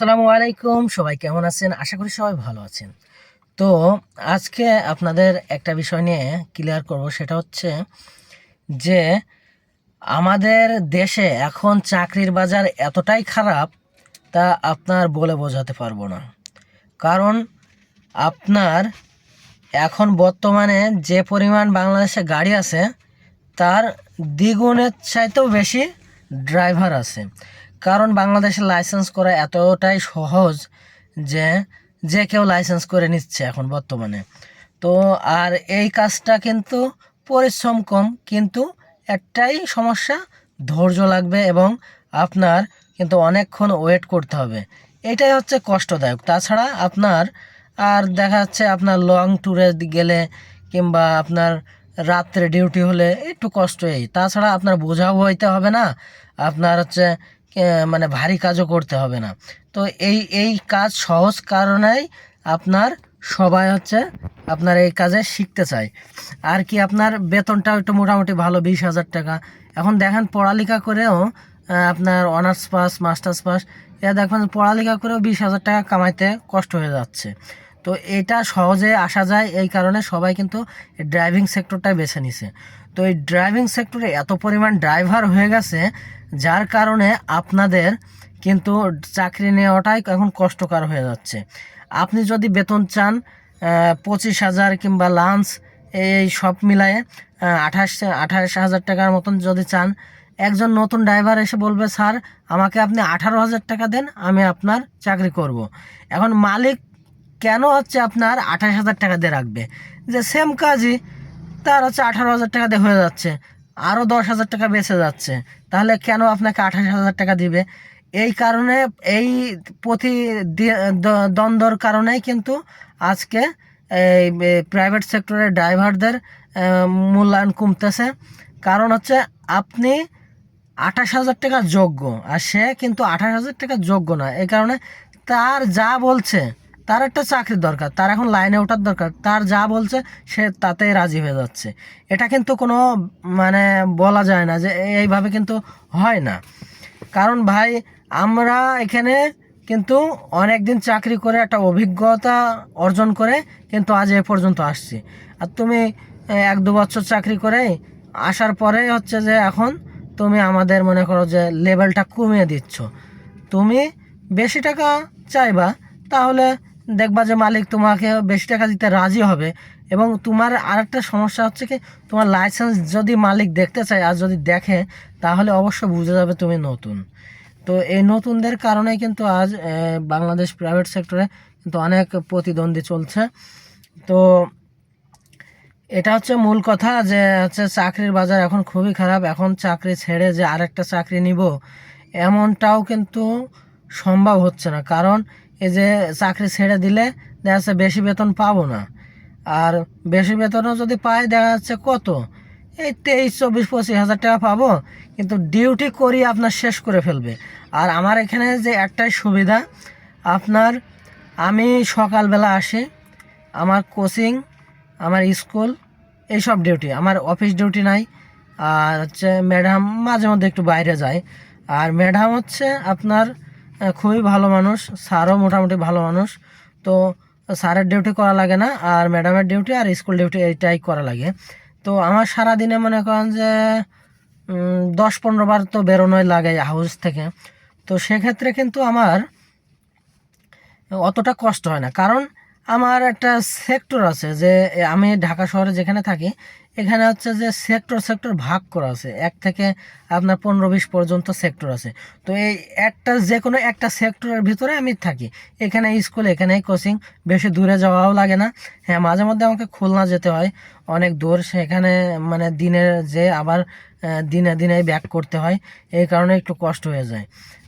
আসসালামু আলাইকুম, সবাই কেমন আছেন? আশা করি সবাই ভালো আছেন। তো আজকে আপনাদের একটা বিষয় নিয়ে ক্লিয়ার করব, সেটা হচ্ছে যে আমাদের দেশে এখন চাকরির বাজার এতটাই খারাপ, তা আপনার বলে বোঝাতে পারব না। কারণ আপনার এখন বর্তমানে যে পরিমাণ বাংলাদেশে গাড়ি আছে, তার দ্বিগুণের চাইতেও বেশি ড্রাইভার আছে। কারণ বাংলাদেশে লাইসেন্স করা এতটাই সহজ যে যে কেউ লাইসেন্স করে নিচ্ছে এখন বর্তমানে। তো আর এই কাজটা কিন্তু পরিশ্রম কম, কিন্তু একটাই সমস্যা, ধৈর্য লাগবে এবং আপনার কিন্তু অনেকক্ষণ ওয়েট করতে হবে। এটাই হচ্ছে কষ্টদায়ক। তাছাড়া আপনার, আর দেখা যাচ্ছে আপনার লং ট্যুরে গেলে কিংবা আপনার রাত্রে ডিউটি হলে একটু কষ্ট এই তাছাড়া আপনার বোঝাও হইতে হবে না। আপনার হচ্ছে মানে ভারী কাজও করতে হবে না। তো এই এই কাজ সহজ কারণেই আপনার সবাই হচ্ছে আপনার এই কাজে শিখতে চায়। আর কি আপনার বেতনটাও একটু মোটামুটি ভালো, বিশ হাজার টাকা। এখন দেখেন পড়ালেখা করেও আপনার অনার্স পাস, মাস্টার্স পাস এরা দেখবেন পড়ালেখা করেও বিশ হাজার টাকা কামাইতে কষ্ট হয়ে যাচ্ছে। তো এটা সহজে আসা যায়, এই কারণে সবাই কিন্তু ড্রাইভিং সেক্টরটাই বেছে নিছে। তো এই ড্রাইভিং সেক্টরে এত পরিমাণ ড্রাইভার হয়ে গেছে যার কারণে আপনাদের কিন্তু চাকরি নেওয়াটাই এখন কষ্টকর হয়ে যাচ্ছে। আপনি যদি বেতন চান পঁচিশ হাজার কিংবা লাঞ্চ, এই সব মিলায়ে আঠাশ আঠাশ হাজার টাকার মতন যদি চান, একজন নতুন ড্রাইভার এসে বলবে, স্যার, আমাকে আপনি আঠারো হাজার টাকা দেন, আমি আপনার চাকরি করব। এখন মালিক কেন হচ্ছে আপনার আঠাশ হাজার টাকা দিয়ে রাখবে? যে সেম কাজই, তার হচ্ছে আঠারো হাজার টাকা দিয়ে হয়ে যাচ্ছে। আরও দশ হাজার টাকা বেঁচে যাচ্ছে। তাহলে কেন আপনাকে আঠাশ হাজার টাকা দিবে? এই কারণে, এই প্রতি দ্বন্দ্বর কারণেই কিন্তু আজকে এই প্রাইভেট সেক্টরের ড্রাইভারদের মূল্যায়ন কমতেছে। কারণ হচ্ছে আপনি আঠাশ হাজার টাকা যোগ্য, আর সে কিন্তু আঠাশ হাজার টাকা যোগ্য না। এই কারণে তার যা বলছে তার একটা চাকরির দরকার, তার এখন লাইনে ওঠার দরকার, তার যা বলছে সে তাতেই রাজি হয়ে যাচ্ছে। এটা কিন্তু কোনো মানে বলা যায় না যে এইভাবে কিন্তু হয় না। কারণ ভাই, আমরা এখানে কিন্তু অনেক দিন চাকরি করে একটা অভিজ্ঞতা অর্জন করে কিন্তু আজ এ পর্যন্ত আসছি। আর তুমি এক দু বছর চাকরি করে আসার পরে হচ্ছে যে এখন তুমি আমাদের মনে করো যে লেভেলটা কমিয়ে দিচ্ছ। তুমি বেশি টাকা চাইবা, তাহলে দেখবা যে মালিক তোমাকে বেশি টাকা দিতে রাজি হবে। এবং তোমার আরেকটা সমস্যা হচ্ছে কি, তোমার লাইসেন্স যদি মালিক দেখতে চায় আর যদি দেখে, তাহলে অবশ্য বুঝে যাবে তুমি নতুন। তো এই নতুনদের কারণে কিন্তু আজ বাংলাদেশ প্রাইভেট সেক্টরে কিন্তু অনেক প্রতিদ্বন্দ্বী চলছে। তো এটা হচ্ছে মূল কথা যে, হচ্ছে চাকরির বাজার এখন খুবই খারাপ। এখন চাকরি ছেড়ে যে আরেকটা চাকরি নিব, এমনটাও কিন্তু সম্ভব হচ্ছে না। কারণ এই যে চাকরি ছেড়ে দিলে দেখা যাচ্ছে বেশি বেতন পাবো না। আর বেশি বেতনও যদি পাই, দেখা যাচ্ছে কত? এই তেইশ, চব্বিশ, পঁচিশ হাজার টাকা পাবো, কিন্তু ডিউটি করি আপনার শেষ করে ফেলবে। আর আমার এখানে যে একটাই সুবিধা, আপনার আমি সকালবেলা আসি, আমার কোচিং আমার স্কুল, এইসব ডিউটি আমার অফিস ডিউটি নাই, আর হচ্ছে ম্যাডাম মাঝে মধ্যে একটু বাইরে যায়। আর ম্যাডাম হচ্ছে আপনার খুবই ভালো মানুষ, স্যারও মোটামুটি ভালো মানুষ। তো, স্যারের ডিউটি করা লাগে না, আর ম্যাডামের ডিউটি আর স্কুল ডিউটি এইটাই করা লাগে। তো, আমার সারাদিনে মনে করেন যে দশ পনেরো বার তো বেরোনোই লাগে হাউস থেকে। তো, সেক্ষেত্রে কিন্তু আমার অতটা কষ্ট হয় না। কারণ, আমার একটা সেক্টর আছে যে, আমি ঢাকা শহরে যেখানে থাকি এখানে হচ্ছে যে সেক্টর সেক্টর ভাগ করা আছে। এক থেকে আপনার পনেরো বিশ পর্যন্ত সেক্টর আছে। তো এই একটা, যে কোনো একটা সেক্টরের ভিতরে আমি থাকি। এখানে স্কুল এখানেই কোচিং বেশি দূরে যাওয়াও লাগে না। হ্যাঁ মাঝে মধ্যে আমাকে খুলনা যেতে হয়। অনেক দূর সেখানে মানে দিনে যে আবার দিনে দিনে ব্যাক করতে হয়। এই কারণে একটু কষ্ট হয়ে যায়।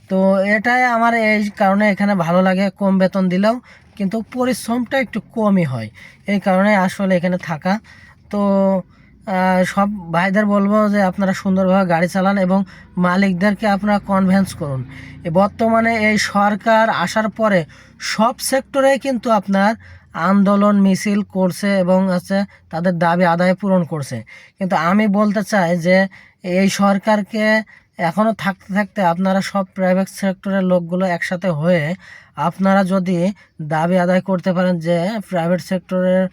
তো এটাই আমার এই কারণে এখানে ভালো লাগে কম বেতন দিলেও। কিন্তু পরিশ্রমটা একটু কমই হয়। এই কারণে আসলে এখানে থাকা। তো সব ভাইদের বলব যে আপনারা সুন্দরভাবে গাড়ি চালান এবং মালিকদেরকে আপনারা কনভেন্স করুন। বর্তমানে এই সরকার আসার পরে সব সেক্টরে কিন্তু আপনার আন্দোলন মিছিল করছে এবং আছে তাদের দাবি আদায় পূরণ করছে। কিন্তু আমি বলতে চাই যে এই সরকারকে এখনও থাকতে থাকতে আপনারা সব প্রাইভেট সেক্টরের লোকগুলো একসাথে হয়ে আপনারা যদি দাবি আদায় করতে পারেন যে প্রাইভেট সেক্টরের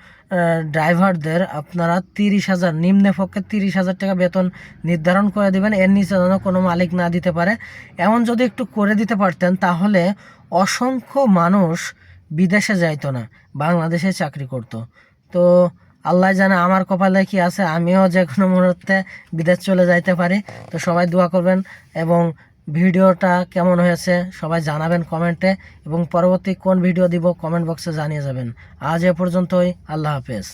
ড্রাইভারদের আপনারা তিরিশ হাজার, নিম্নে পক্ষে তিরিশ হাজার টাকা বেতন নির্ধারণ করে দিবেন। এর নিচে যেন কোনো মালিক না দিতে পারে। এমন যদি একটু করে দিতে পারতেন, তাহলে অসংখ্য মানুষ বিদেশে যাইতো না, বাংলাদেশে চাকরি করতো। তো আল্লাহ জানে আমার কপালে কি আছে, আমিও যে কোনো মুহূর্তে বিদেশ চলে যাইতে পারি। তো সবাই দোয়া করবেন এবং ভিডিওটা কেমন হয়েছে সবাই জানাবেন কমেন্টে এবং পরবর্তী কোন ভিডিও দিব কমেন্ট বক্সে জানিয়ে যাবেন। আজ এ পর্যন্তই, আল্লাহ হাফেজ।